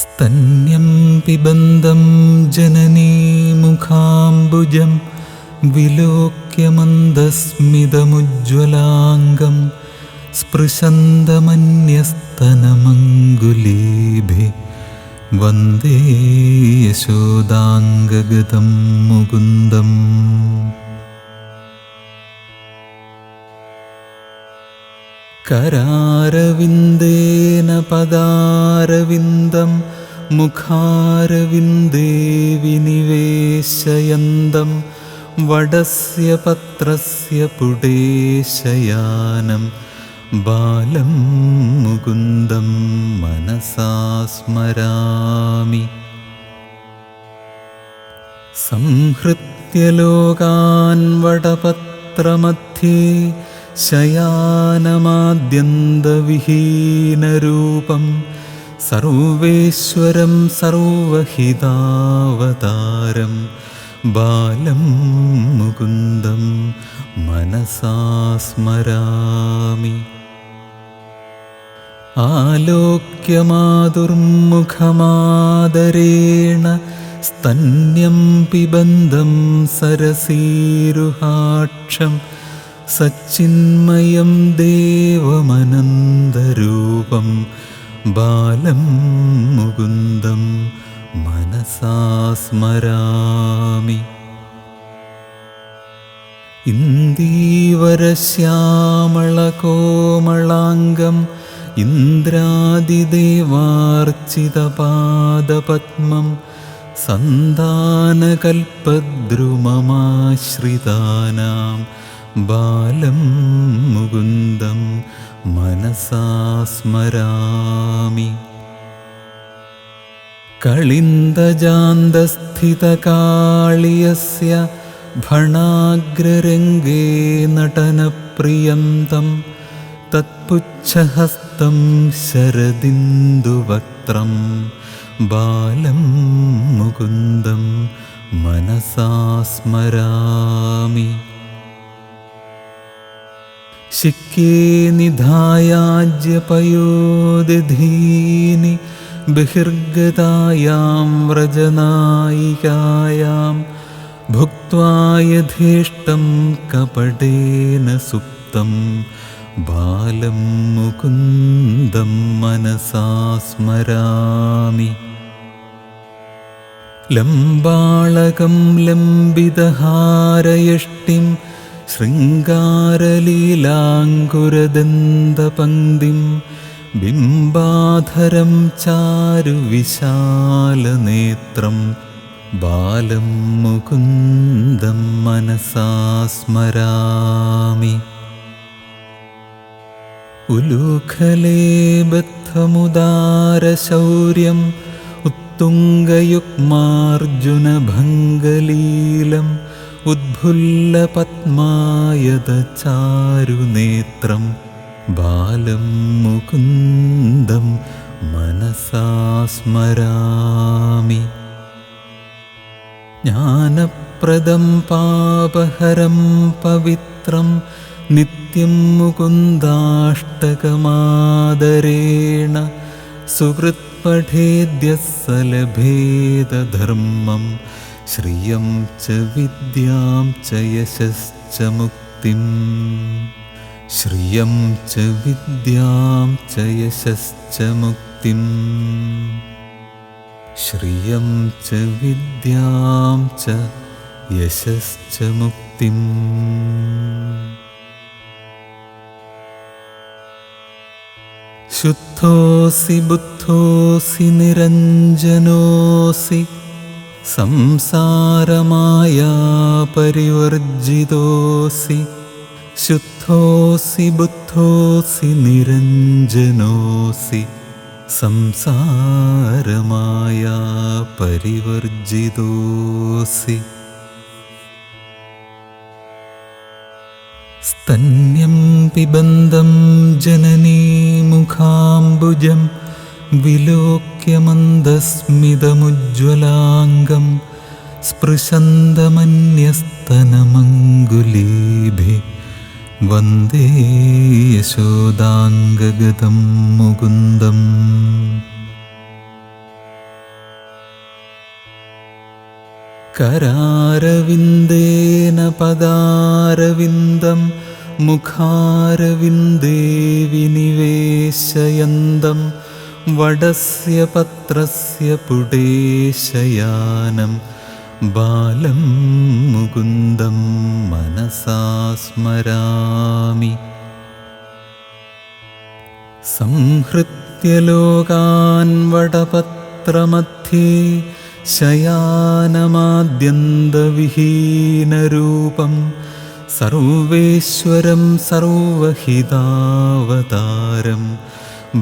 स्तन्यं पिबन्दं जननीमुखाम्बुजं विलोक्य मन्दस्मितमुज्ज्वलाङ्गं स्पृशन्दमन्यस्तनमङ्गुलीभि वन्दे यशोदाङ्गगतं मुकुन्दम् करारविन्देन पदारविन्दं मुखारविन्दे विनिवेशयन्दं वडस्य पत्रस्य पुडेशयानं बालं मुकुन्दं मनसा स्मरामि संहृत्य लोकान् वटपत्रमध्ये शयानमाद्यन्तविहीनरूपं സർവേശ്വരം സർവഹിതാവതാരം ബാലം മുകുന്ദം മനസാസ്മരാമി ആലോക്യമാതുർമുഖമാദരേണ സ്തന്യം പിബന്ധം സരസീരുഹാക്ഷം സച്ചിന്മയം ദേവമനന്ദരൂപം ബാലം മുകുന്ദം മനസാസ്മരാമി ഇന്തീവരശ്യാമളകോമളാംഗം ഇന്ദ്രാദിദേവാർച്ചിതപാദപത്മം സന്താനകൽപദ്രുമമാശ്രിതാനാം ബാലം മുകുന്ദം മനസാ സ്മരാമി കളിന്തജാന്തസ്ഥിതകാളിയസ്യ ഭണാഗ്രരംഗേ നടനപ്രിയം തം തത്പുച്ഛഹസ്തം ശരദിന്ദുവക്ത്രം ബാലം മുകുന്ദം മനസാ സ്മരാമി शिक्ये निधायाज्यपयोदिधीनि बहिर्गतायां व्रजनायिकायां भुक्त्वा यथेष्टं कपटेन सुप्तं बालं मुकुन्दं मनसा स्मरामि। लम्बाळकं लम्बितहारयष्टिं शृङ्गारलीलाङ्कुरदन्तपङ्क्तिं बिम्बाधरं चारुविशालनेत्रं बालं मुकुन्दं मनसा स्मरामि उलूखले बद्धमुदारशौर्यम् उत्तुङ्गयुग्मार्जुनभङ्गलीलम् ഉദ്ഭുല്ലപത്മായതചാരുനേത്രം ബാലം മുകുന്ദം മനസാ സ്മരാമി ജ്ഞാനപ്രദം പാപഹരം പവിത്രം നിത്യം മുകുന്ദാഷ്ടകമാദരേണ സുഹൃത്പഠേദ്യ സലഭേദധർമ്മം श्रियं च विद्यां च यशश्च मुक्तिं। श्रियं च विद्यां च यशश्च मुक्तिं। श्रियं च विद्यां च यशश्च मुक्तिम् शुद्धोऽसि बुद्धोऽसि निरञ्जनोऽसि സംസാരമായ പരിവർജിതോസി ശുദ്ധോസി ബുദ്ധോസി നിരഞ്ജനോസി സംസാരമായ പരിവർജിതോസി സ്തന്യം പിബന്ധം ജനനീ മുഖാംബുജം विलोक्यमन्दस्मिदमुज्ज्वलाङ्गं स्पृशन्दमन्यस्तनमङ्गुलीभिः वन्दे यशोदाङ्गगतं मुकुन्दम् करारविन्देन पदारविन्दं मुखारविन्दे विनिवेशयन्दम् वडस्य पत्रस्य पुडेशयानं बालं मुकुन्दं मनसा स्मरामि संहृत्य लोकान् वटपत्रमध्ये शयानमाद्यन्तविहीनरूपं सर्वेश्वरं सर्वहितावतारं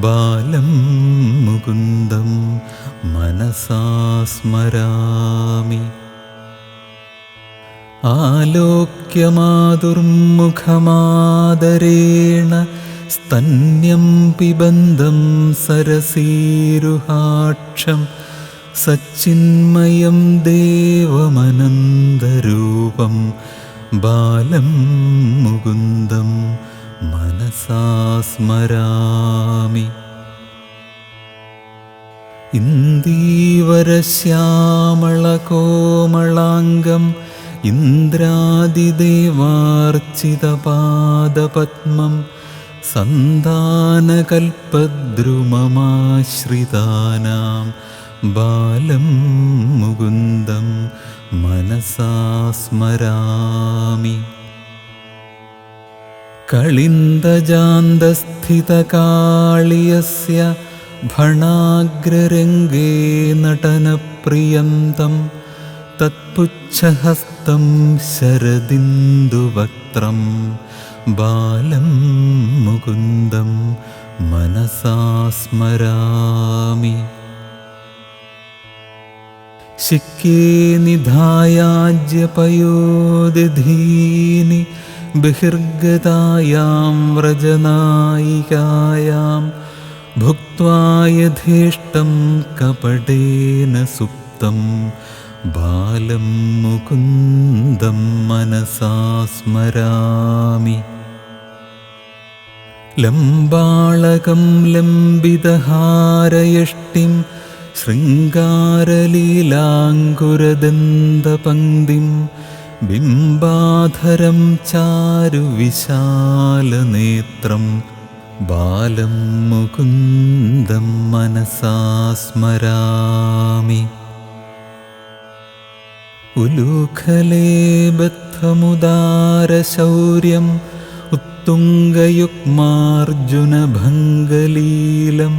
ബാലം മുകുന്ദം മനസാസ്മരാമി ആലോക്യമാതുർമുഖമാദരേണ സ്തന്യം പിബന്ധം സരസീരുഹാക്ഷം സച്ചിന്മയം ദേവമനന്ദരൂപം ബാലം മുകുന്ദം മനസാസ്മരാമി. ഇന്തീവരശ്യാമളകോമളാംഗം ഇന്ദ്രാദിദേവാർച്ചിതപാദപത്മം സന്താനകൽപദ്രുമമാശ്രിതാനാം ബാലം മുകുന്ദം മനസാസ്മരാമി. कलिन्दजान्दस्थितकाळियस्य भणाग्ररङ्गे नटनप्रियन्तं तत्पुच्छहस्तं शरदिन्दुवक्त्रं बालं मुकुन्दं मनसा स्मरामि शिक्ये निधायाज्यपयोदिधीनि ബഹിർഗതായാം വ്രജനായികായാം ഭുക്വാ യഥേഷ്ടം കപടേന സുപ്തം ബാലം മുകുന്ദം മനസാ സ്മരാമി. ലംബാളകം ലംബിതഹാരയഷ്ടിം ശൃംഗാരലീലാങ്കുരദന്തപങ്ക്തിം बिम्बाधरं चारुविशालनेत्रं बालं मुकुन्दं मनसा स्मरामि उलूखले बद्धमुदारशौर्यम् उत्तुङ्गयुग्मार्जुनभङ्गलीलम्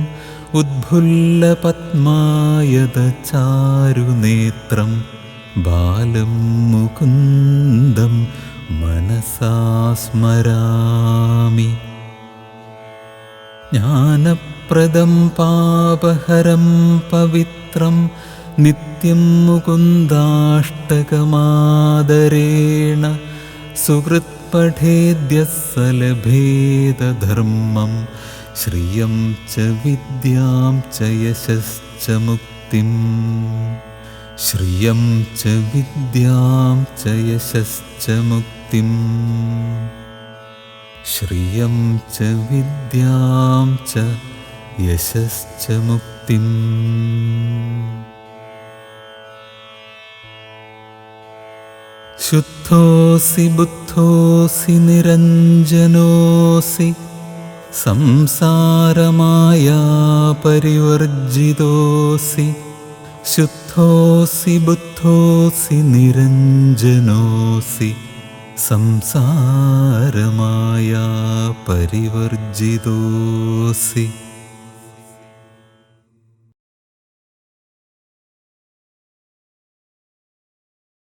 उद्भुल्लपद्मायतचारुनेत्रं बालं मुकुन्दं मनसा स्मरामि ज्ञानप्रदं पापहरं पवित्रं नित्यं मुकुन्दाष्टकमादरेण सुहृत्पठेद्यः सलभेदधर्मं श्रियं च विद्यां च यशश्च मुक्तिं श्रियं च विद्यां च यशश्च मुक्तिं। श्रियं च विद्यां च यशश्च मुक्तिम् शुद्धोऽसि बुद्धोऽसि निरञ्जनोऽसि संसारमाया परिवर्जितोऽसि शुद्धोऽसि बुद्धोऽसि निरञ्जनोऽसि संसारमाया परिवर्जितोऽसि